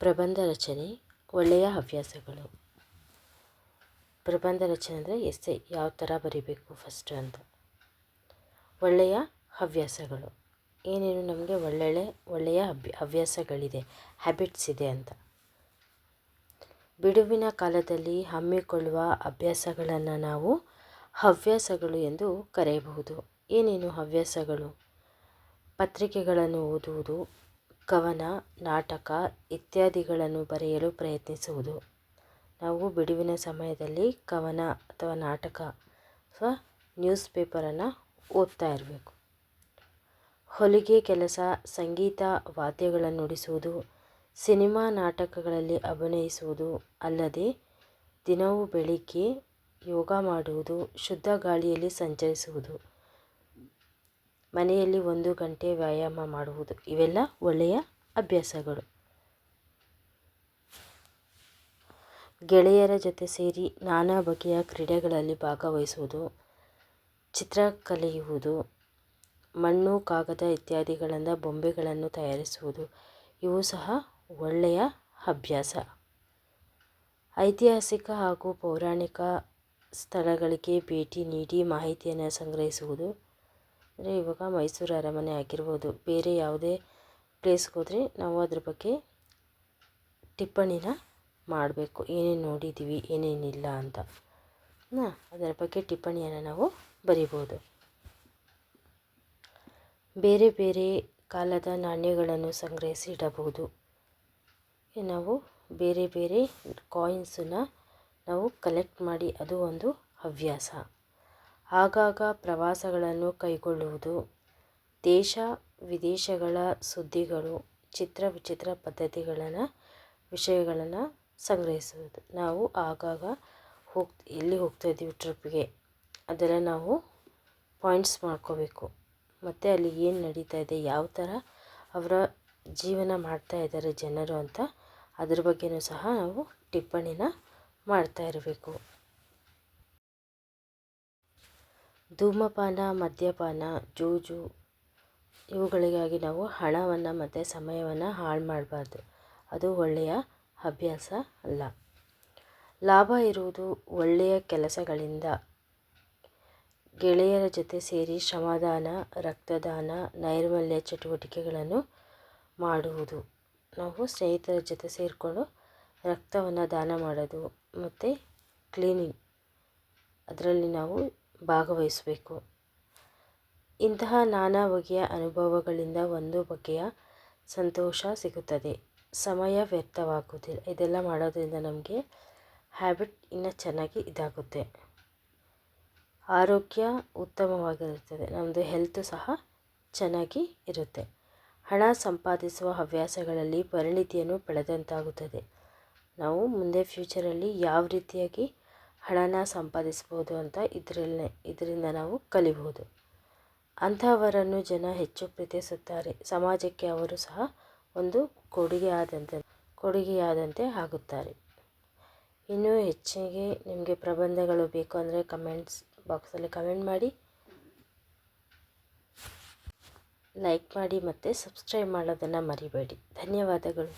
ಪ್ರಬಂಧ ರಚನೆ, ಒಳ್ಳೆಯ ಹವ್ಯಾಸಗಳು. ಪ್ರಬಂಧ ರಚನೆ ಅಂದರೆ ಎಸ್ಸೆ, ಯಾವ ಥರ ಬರಿಬೇಕು ಫಸ್ಟ್ ಅಂತ. ಒಳ್ಳೆಯ ಹವ್ಯಾಸಗಳು. ಏನೇನು ನಮಗೆ ಒಳ್ಳೊಳ್ಳೆ, ಒಳ್ಳೆಯ ಹವ್ಯ, ಹವ್ಯಾಸಗಳಿದೆ ಹ್ಯಾಬಿಟ್ಸ್ ಇದೆ ಅಂತ. ಬಿಡುವಿನ ಕಾಲದಲ್ಲಿ ಹಮ್ಮಿಕೊಳ್ಳುವ ಅಭ್ಯಾಸಗಳನ್ನು ನಾವು ಹವ್ಯಾಸಗಳು ಎಂದು ಕರೆಯಬಹುದು. ಏನೇನು ಹವ್ಯಾಸಗಳು? ಪತ್ರಿಕೆಗಳನ್ನು ಓದುವುದು ಕವನ, ನಾಟಕ ಇತ್ಯಾದಿಗಳನ್ನು ಬರೆಯಲು ಪ್ರಯತ್ನಿಸುವುದು. ನಾವು ಬಿಡುವಿನ ಸಮಯದಲ್ಲಿ ಕವನ ಅಥವಾ ನಾಟಕ ಅಥವಾ ನ್ಯೂಸ್ ಪೇಪರನ್ನು ಓದ್ತಾ ಇರಬೇಕು. ಹೊಲಿಗೆ ಕೆಲಸ, ಸಂಗೀತ ವಾದ್ಯಗಳನ್ನು ನುಡಿಸುವುದು, ಸಿನಿಮಾ ನಾಟಕಗಳಲ್ಲಿ ಅಭಿನಯಿಸುವುದು ಅಲ್ಲದೆ ದಿನವೂ ಬೆಳಿಗ್ಗೆ ಯೋಗ ಮಾಡುವುದು, ಶುದ್ಧ ಗಾಳಿಯಲ್ಲಿ ಸಂಚರಿಸುವುದು ಮನೆಯಲ್ಲಿ ಒಂದು ಗಂಟೆ ವ್ಯಾಯಾಮ ಮಾಡುವುದು. ಇವೆಲ್ಲ ಒಳ್ಳೆಯ ಅಭ್ಯಾಸಗಳು. ಗೆಳೆಯರ ಜೊತೆ ಸೇರಿ ನಾನಾ ಬಗೆಯ ಕ್ರೀಡೆಗಳಲ್ಲಿ ಭಾಗವಹಿಸುವುದು, ಚಿತ್ರ ಕಲಿಯುವುದು, ಮಣ್ಣು, ಕಾಗದ ಇತ್ಯಾದಿಗಳಿಂದ ಬೊಂಬೆಗಳನ್ನು ತಯಾರಿಸುವುದು, ಇವು ಸಹ ಒಳ್ಳೆಯ ಅಭ್ಯಾಸ. ಐತಿಹಾಸಿಕ ಹಾಗೂ ಪೌರಾಣಿಕ ಸ್ಥಳಗಳಿಗೆ ಭೇಟಿ ನೀಡಿ ಮಾಹಿತಿಯನ್ನು ಸಂಗ್ರಹಿಸುವುದು ಅಂದರೆ ಇವಾಗ ಮೈಸೂರು ಅರಮನೆ ಆಗಿರ್ಬೋದು. ಬೇರೆ ಯಾವುದೇ ಪ್ಲೇಸ್ಗೆ ಹೋದರೆ ನಾವು ಅದ್ರ ಬಗ್ಗೆ ಟಿಪ್ಪಣಿನ ಮಾಡಬೇಕು. ಏನೇನು ನೋಡಿದ್ದೀವಿ ಏನೇನಿಲ್ಲ ಅಂತ. ಅದರ ಬಗ್ಗೆ ಟಿಪ್ಪಣಿಯನ್ನು ನಾವು ಬರಿಬೋದು. ಬೇರೆ ಬೇರೆ ಕಾಲದ ನಾಣ್ಯಗಳನ್ನು ಸಂಗ್ರಹಿಸಿ ಇಡಬಹುದು. ನಾವು ಬೇರೆ ಬೇರೆ ಕಾಯಿನ್ಸನ್ನು ನಾವು ಕಲೆಕ್ಟ್ ಮಾಡಿ, ಅದು ಒಂದು ಹವ್ಯಾಸ. ಆಗಾಗ ಪ್ರವಾಸಗಳನ್ನು ಕೈಗೊಳ್ಳುವುದು. ದೇಶ, ವಿದೇಶಗಳ ಸುದ್ದಿಗಳು, ಚಿತ್ರ ವಿಚಿತ್ರ ಪದ್ಧತಿಗಳನ್ನು, ವಿಷಯಗಳನ್ನು ಸಂಗ್ರಹಿಸುವುದು. ನಾವು ಆಗಾಗ ಹೋಗಿ, ಎಲ್ಲಿ ಹೋಗ್ತಾ ಇದ್ದೀವಿ ಟ್ರಿಪ್ಗೆ? ಅದೆಲ್ಲ ನಾವು ಪಾಯಿಂಟ್ಸ್ ಮಾಡ್ಕೋಬೇಕು. ಮತ್ತು ಅಲ್ಲಿ ಏನು ನಡೀತಾ ಇದೆ, ಯಾವ ಥರ ಅವರ ಜೀವನ ಮಾಡ್ತಾ ಇದ್ದಾರೆ ಜನರು ಅಂತ ಅದ್ರ ಬಗ್ಗೆಯೂ ಸಹ ನಾವು ಟಿಪ್ಪಣಿನ ಮಾಡ್ತಾ ಇರಬೇಕು. ಧೂಮಪಾನ, ಮದ್ಯಪಾನ, ಜೂಜು ಇವುಗಳಿಗಾಗಿ ನಾವು ಹಣವನ್ನು ಮತ್ತು ಸಮಯವನ್ನು ಹಾಳು ಮಾಡಬಾರ್ದು. ಅದು ಒಳ್ಳೆಯ ಅಭ್ಯಾಸ ಅಲ್ಲ. ಲಾಭ ಇರುವುದು ಒಳ್ಳೆಯ ಕೆಲಸಗಳಿಂದ. ಗೆಳೆಯರ ಜೊತೆ ಸೇರಿ ಶ್ರಮದಾನ, ರಕ್ತದಾನ, ನೈರ್ಮಲ್ಯ ಚಟುವಟಿಕೆಗಳನ್ನು ಮಾಡುವುದು. ನಾವು ಸ್ನೇಹಿತರ ಜೊತೆ ಸೇರಿಕೊಂಡು ರಕ್ತವನ್ನು ದಾನ ಮಾಡೋದು ಮತ್ತು ಕ್ಲೀನಿಂಗ್ ಅದರಲ್ಲಿ ನಾವು ಭಾಗವಹಿಸಬೇಕು. ಇಂತಹ ನಾನಾ ಬಗೆಯ ಅನುಭವಗಳಿಂದ ಒಂದು ಬಗೆಯ ಸಂತೋಷ ಸಿಗುತ್ತದೆ. ಸಮಯ ವ್ಯರ್ಥವಾಗುವುದಿಲ್ಲ. ಇದೆಲ್ಲ ಮಾಡೋದರಿಂದ ನಮಗೆ ಹ್ಯಾಬಿಟ್ ಇನ್ನೂ ಚೆನ್ನಾಗಿ ಇದಾಗುತ್ತೆ. ಆರೋಗ್ಯ ಉತ್ತಮವಾಗಿರುತ್ತದೆ. ನಮ್ಮದು ಹೆಲ್ತು ಸಹ ಚೆನ್ನಾಗಿ ಇರುತ್ತೆ. ಹಣ ಸಂಪಾದಿಸುವ ಹವ್ಯಾಸಗಳಲ್ಲಿ ಪರಿಣಿತಿಯನ್ನು ಪಡೆದಂತಾಗುತ್ತದೆ ನಾವು ಮುಂದೆ ಫ್ಯೂಚರಲ್ಲಿ ಯಾವ ರೀತಿಯಾಗಿ ಹಣನ ಸಂಪಾದಿಸ್ಬೋದು ಅಂತ ಇದರಲ್ಲೇ ಇದರಿಂದ ನಾವು ಕಲಿಬಹುದು. ಅಂಥವರನ್ನು ಜನ ಹೆಚ್ಚು ಪ್ರೀತಿಸುತ್ತಾರೆ. ಸಮಾಜಕ್ಕೆ ಅವರು ಸಹ ಒಂದು ಕೊಡುಗೆ ಆದಂತೆ ಕೊಡುಗೆಯಾದಂತೆ ಆಗುತ್ತಾರೆ. ಇನ್ನೂ ಹೆಚ್ಚಿಗೆ ನಿಮಗೆ ಪ್ರಬಂಧಗಳು ಬೇಕು ಅಂದರೆ ಕಮೆಂಟ್ಸ್ ಬಾಕ್ಸಲ್ಲಿ ಕಮೆಂಟ್ ಮಾಡಿ. ಲೈಕ್ ಮಾಡಿ ಮತ್ತು ಸಬ್ಸ್ಕ್ರೈಬ್ ಮಾಡೋದನ್ನು ಮರಿಬೇಡಿ. ಧನ್ಯವಾದಗಳು.